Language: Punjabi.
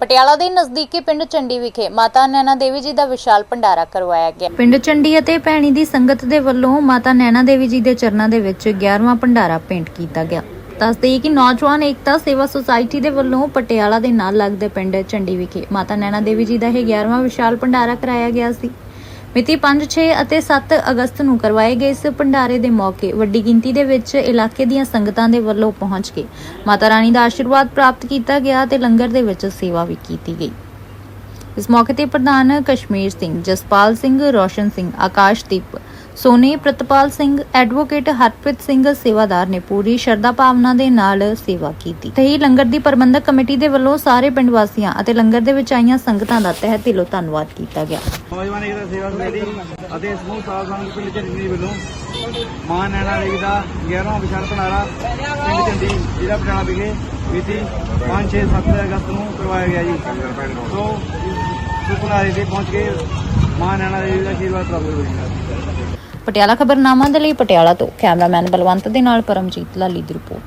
ਪਟਿਆਲਾ ਦੇ ਨਜ਼ਦੀਕੀ ਪਿੰਡ ਚੰਡੀ ਵਿਖੇ ਮਾਤਾ ਨੈਣਾ ਦੇਵੀ ਜੀ ਦਾ ਵਿਸ਼ਾਲ ਭੰਡਾਰਾ ਕਰਵਾਇਆ ਗਿਆ। ਪਿੰਡ ਚੰਡੀ ਅਤੇ ਭੈਣੀ ਦੀ ਸੰਗਤ ਦੇ ਵੱਲੋਂ ਮਾਤਾ ਨੈਣਾ ਦੇਵੀ ਜੀ ਦੇ ਚਰਨਾਂ ਦੇ ਵਿੱਚ 11ਵਾਂ ਭੰਡਾਰਾ ਭੇਂਟ ਕੀਤਾ ਗਿਆ। ਦੱਸਦੇ ਕਿ ਨੌਜਵਾਨ ਏਕਤਾ ਸੇਵਾ ਸੁਸਾਇਟੀ ਦੇ ਵੱਲੋਂ ਪਟਿਆਲਾ ਦੇ ਨਾਲ ਲੱਗਦੇ ਪਿੰਡ ਚੰਡੀ ਵਿਖੇ ਮਾਤਾ ਨੈਣਾ ਦੇਵੀ ਜੀ ਦਾ ਇਹ 11ਵਾਂ ਵਿਸ਼ਾਲ ਭੰਡਾਰਾ ਕਰਾਇਆ ਗਿਆ ਸੀ। ਮਿਤੀ 5, 6 ਅਤੇ 7 ਅਗਸਤ ਨੂੰ ਕਰਵਾਏ ਗਏ ਇਸ ਭੰਡਾਰੇ ਦੇ ਮੌਕੇ ਵੱਡੀ ਗਿਣਤੀ ਦੇ ਵਿੱਚ ਇਲਾਕੇ ਦੀਆਂ ਸੰਗਤਾਂ ਦੇ ਵੱਲੋਂ ਪਹੁੰਚ ਕੇ ਮਾਤਾ ਰਾਣੀ ਦਾ ਆਸ਼ੀਰਵਾਦ ਪ੍ਰਾਪਤ ਕੀਤਾ ਗਿਆ ਤੇ ਲੰਗਰ ਦੇ ਵਿੱਚ ਸੇਵਾ ਵੀ ਕੀਤੀ ਗਈ। ਇਸ ਮੌਕੇ ਤੇ ਪ੍ਰਧਾਨ ਕਸ਼ਮੀਰ ਸਿੰਘ ਜਸਪਾਲ ਸਿੰਘ ਰੋਸ਼ਨ ਸਿੰਘ ਆਕਾਸ਼ਦੀਪ ਸੋਨੀ ਪ੍ਰਤਪਾਲ ਸਿੰਘ, ਐਡਵੋਕੇਟ ਹਰਪ੍ਰੀਤ ਸਿੰਘ ਸੇਵਾਦਾਰ ਨੇ ਪੂਰੀ ਸ਼ਰਧਾ ਭਾਵਨਾ ਦੇ ਨਾਲ ਸੇਵਾ ਕੀਤੀ। ਤੇ ਹੀ ਲੰਗਰ ਦੀ ਪ੍ਰਬੰਧਕ ਕਮੇਟੀ ਦੇ ਵੱਲੋਂ ਸਾਰੇ ਪਿੰਡ ਵਾਸੀਆਂ ਅਤੇ ਲੰਗਰ ਦੇ ਵਿੱਚ ਆਈਆਂ ਸੰਗਤਾਂ ਦਾ ਤਹਿ ਦਿਲੋਂ ਧੰਨਵਾਦ ਕੀਤਾ ਗਿਆ। ਨੌਜਵਾਨ ਏਕਤਾ ਸੇਵਾ ਸੁਸਾਇਟੀ ਅਤੇ ਸਮੂਹ ਸਾਧ ਪਿੰਡ ਝੰਡੀ ਵੱਲੋਂ ਮਾਂ ਨੈਣਾ ਦੇਵੀ ਦਾ 11ਵਾਂ ਵਿਸ਼ਾਲ ਭੰਡਾਰਾ ਪਿੰਡ ਝੰਡੀ ਜ਼ਿਲ੍ਹਾ ਪਟਿਆਲਾ ਵਿਖੇ ਮਿਤੀ 5 6 7 ਅਗਸਤ ਨੂੰ ਕਰਵਾਇਆ ਗਿਆ ਜੀ। ਸੋ ਇਸ ਤੇ ਪਹੁੰਚ ਕੇ ਮਾਂ ਨੈਣਾ ਦੇਵੀ ਦਾ ਆਸ਼ੀਰਵਾਦ ਪ੍ਰਾਪਤ ਹੋਇਆ। ਪਟਿਆਲਾ ਖਬਰਨਾਮਾ ਦੇ ਲਈ ਪਟਿਆਲਾ ਤੋਂ ਕੈਮਰਾਮੈਨ ਬਲਵੰਤ ਦੇ ਨਾਲ ਪਰਮਜੀਤ ਲਾਲੀ ਦੀ ਰਿਪੋਰਟ।